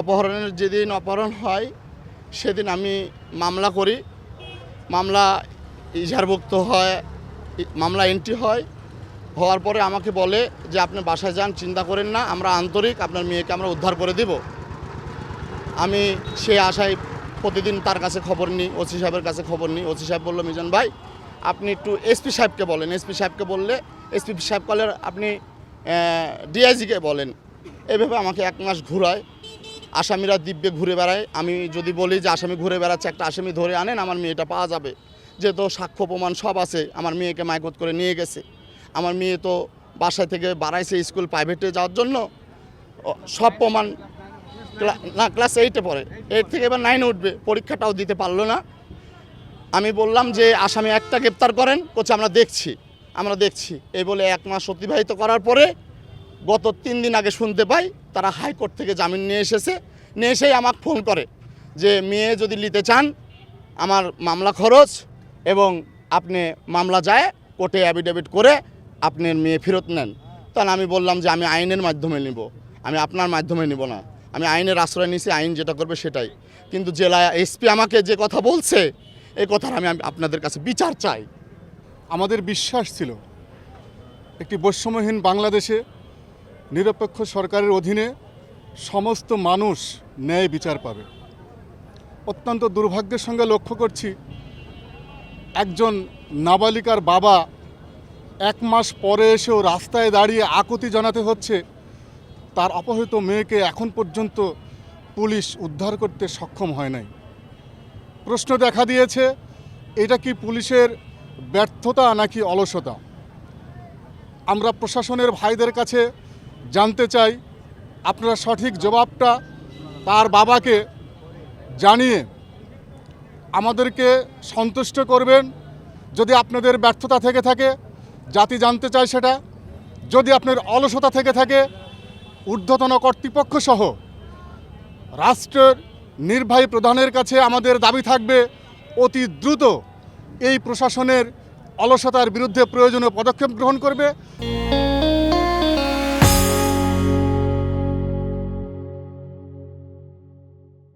অপহরণের যেদিন অপহরণ হয়, সেদিন আমি মামলা করি। মামলা ইজারভুক্ত হয়, মামলা এন্ট্রি হয়। হওয়ার পরে আমাকে বলে যে, আপনি বাসায় যান, চিন্তা করেন না, আমরা আন্তরিক, আপনার মেয়েকে আমরা উদ্ধার করে দেব। আমি সে আশায় প্রতিদিন তার কাছে খবর নিই, ওসি সাহেবের কাছে খবর নিই। ওসি সাহেব বলল, মিজান ভাই, আপনি একটু এসপি সাহেবকে বলেন। এসপি সাহেবকে বললে এসপি সাহেব কলের আপনি ডিআইজিকে বলেন। এভাবে আমাকে এক মাস ঘুরায়। আসামিরা দিব্যে ঘুরে বেড়ায়। আমি যদি বলি যে আসামি ঘুরে বেড়াচ্ছে, একটা আসামি ধরে আনেন, আমার মেয়েটা পাওয়া যাবে। যেহেতু সাক্ষ্য প্রমাণ সব আছে, আমার মেয়েকে মাইকত করে নিয়ে গেছে। আমার মেয়ে তো বাসায় থেকে বাড়াইছে স্কুল প্রাইভেটে যাওয়ার জন্য সব প্রমাণ না, ক্লাস এইটে পড়ে। এইট থেকে এবার নাইনে উঠবে, পরীক্ষাটাও দিতে পারল না। আমি বললাম যে, আসামি একটা গ্রেপ্তার করেন কোচে আমরা দেখছি। আমরা দেখছি। এই বলে এক মাস অতিবাহিত করার পরে গত তিন দিন আগে শুনতে পাই, তারা হাইকোর্ট থেকে জামিন নিয়ে এসেছে। নিয়ে এসেই আমাকে ফোন করে যে, মেয়ে যদি নিতে চান, আমার মামলা খরচ এবং আপনি মামলা যায়, কোর্টে অ্যাফিডেভিট করে আপনার মেয়ে ফেরত নেন। তখন আমি বললাম যে, আমি আইনের মাধ্যমে নিব। আমি আপনার মাধ্যমে নিব না। আমি আইনের আশ্রয় নিছি আইন যেটা করবে সেটাই। কিন্তু জেলা এসপি আমাকে যে কথা বলছে, এই কথার আমি আপনাদের কাছে বিচার চাই। আমাদের বিশ্বাস ছিল একটি বৈষম্যহীন বাংলাদেশে নিরপেক্ষ সরকারের অধীনে সমস্ত মানুষ ন্যায় বিচার পাবে। অত্যন্ত দুর্ভাগ্যের সঙ্গে লক্ষ্য করছি, একজন নাবালিকার বাবা এক মাস পরে এসেও রাস্তায় দাঁড়িয়ে আকুতি জানাতে হচ্ছে, তার অপহৃত মেয়েকে এখন পর্যন্ত পুলিশ উদ্ধার করতে সক্ষম হয় নাই। প্রশ্ন দেখা দিয়েছে, এটা কি পুলিশের ব্যর্থতা নাকি অলসতা? আমরা প্রশাসনের ভাইদের কাছে জানতে চাই, আপনারা সঠিক জবাবটা তার বাবাকে জানিয়ে আমাদেরকে সন্তুষ্ট করবেন। যদি আপনাদের ব্যর্থতা থেকে থাকে, জাতি জানতে চায় সেটা। যদি আপনার অলসতা থেকে থাকে, ঊর্ধ্বতন কর্তৃপক্ষ সহ রাষ্ট্রের নির্বাহী প্রধানের কাছে আমাদের দাবি থাকবে, অতি দ্রুত এই প্রশাসনের অলসতার বিরুদ্ধে প্রয়োজনীয় পদক্ষেপ গ্রহণ করবে।